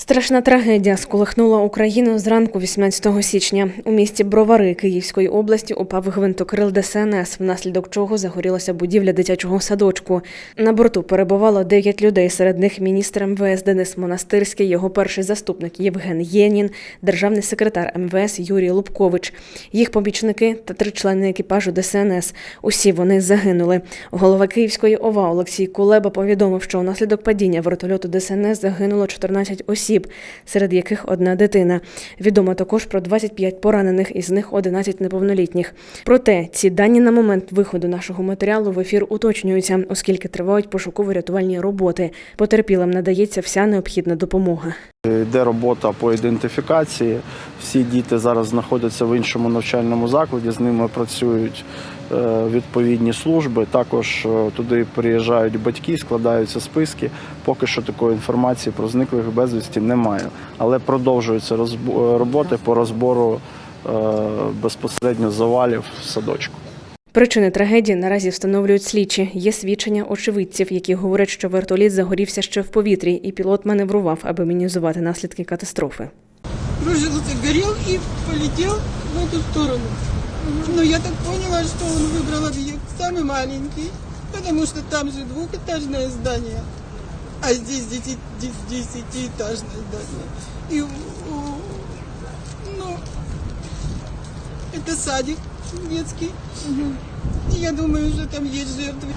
Страшна трагедія сколихнула Україну зранку 18 січня. У місті Бровари Київської області упав гвинтокрил ДСНС, внаслідок чого загорілася будівля дитячого садочку. На борту перебувало 9 людей, серед них міністр МВС Денис Монастирський, його перший заступник Євген Єнін, державний секретар МВС Юрій Лубкович, їх помічники та три члени екіпажу ДСНС. Усі вони загинули. Голова Київської ОВА Олексій Кулеба повідомив, що внаслідок падіння вертольоту ДСНС загинуло 14 осіб, серед яких одна дитина. Відомо також про 25 поранених, із них 11 неповнолітніх. Проте ці дані на момент виходу нашого матеріалу в ефір уточнюються, оскільки тривають пошуково-рятувальні роботи. Потерпілим надається вся необхідна допомога. Йде робота по ідентифікації. Всі діти зараз знаходяться в іншому навчальному закладі, з ними працюють е, відповідні служби. Також е, туди приїжджають батьки, складаються списки. Поки що такої інформації про зниклих безвісті немає. Але продовжуються роботи по розбору е, безпосередньо завалів в садочку. Причини трагедії наразі встановлюють слідчі. Є свідчення очевидців, які говорять, що вертоліт загорівся ще в повітрі, і пілот маневрував, аби мінімізувати наслідки катастрофи. кружился, горел и полетел в эту сторону. Но я так поняла, что он выбрал объект самый маленький, потому что там же двухэтажное здание, а здесь дети- де- десятиэтажное здание. И, у- ну, это садик детский. И я думаю, что там есть жертвы.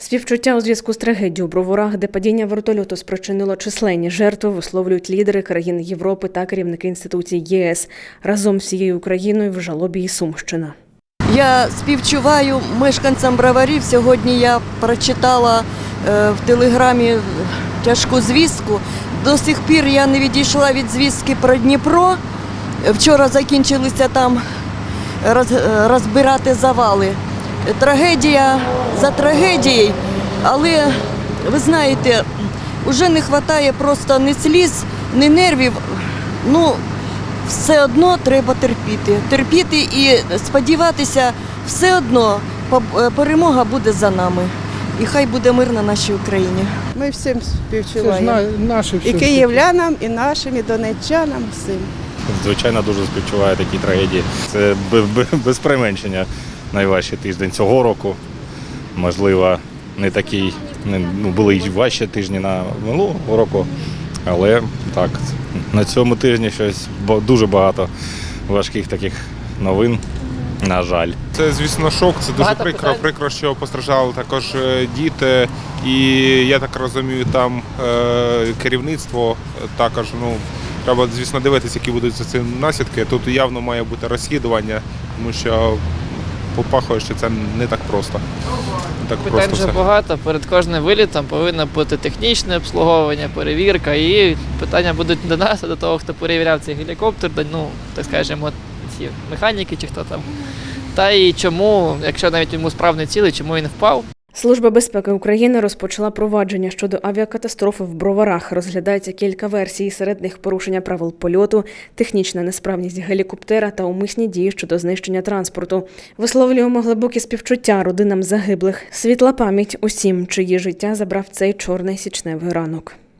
Співчуття у зв'язку з трагедією у Броварах, де падіння вертольоту спричинило численні жертви, висловлюють лідери країн Європи та керівники інституцій єС разом з всією Україною в жалобі і Сумщина. Я співчуваю мешканцям броварів. Сьогодні я прочитала е, в телеграмі тяжку звістку. До сих пір я не відійшла від звістки про Дніпро. Вчора закінчилися там розбирати завали. Трагедія за трагедією, але ви знаєте, вже не вистачає просто ні сліз, ні нервів. Ну, все одно треба терпіти. Терпіти і сподіватися, все одно е, перемога буде за нами. І хай буде мир на нашій Україні. Ми всім Це ж на, наші І все. київлянам, і нашим, і донеччанам, всім. Звичайно, дуже співчуваю такій трагедії. Це без применшення найважчий тиждень цього року. Можливо, не такий, не- ну, були й важчі тижні на минулого року, але так, на цьому тижні щось бо- дуже багато важких таких новин, на жаль. Це, звісно, шок. Це дуже Багато прикро. питань. Прикро, що постраждали також е, діти. І я так розумію, там е, керівництво також. Ну треба, звісно, дивитися, які будуть за цим наслідки. Тут явно має бути розслідування, тому що попахує, що це не так просто. Не так Питань просто вже все. багато. Перед кожним вилітом повинно бути технічне обслуговування, перевірка. І питання будуть до нас, а до того, хто перевіряв цей гелікоптер, до, ну, так скажемо, ці механіки чи хто там. Та і чому, якщо навіть йому справний цілий, чому він впав? Служба безпеки України розпочала провадження щодо авіакатастрофи в Броварах. Розглядається кілька версій, серед них порушення правил польоту, технічна несправність гелікоптера та умисні дії щодо знищення транспорту. Висловлюємо глибокі співчуття родинам загиблих. Світла пам'ять усім, чиї життя забрав цей чорний січневий ранок.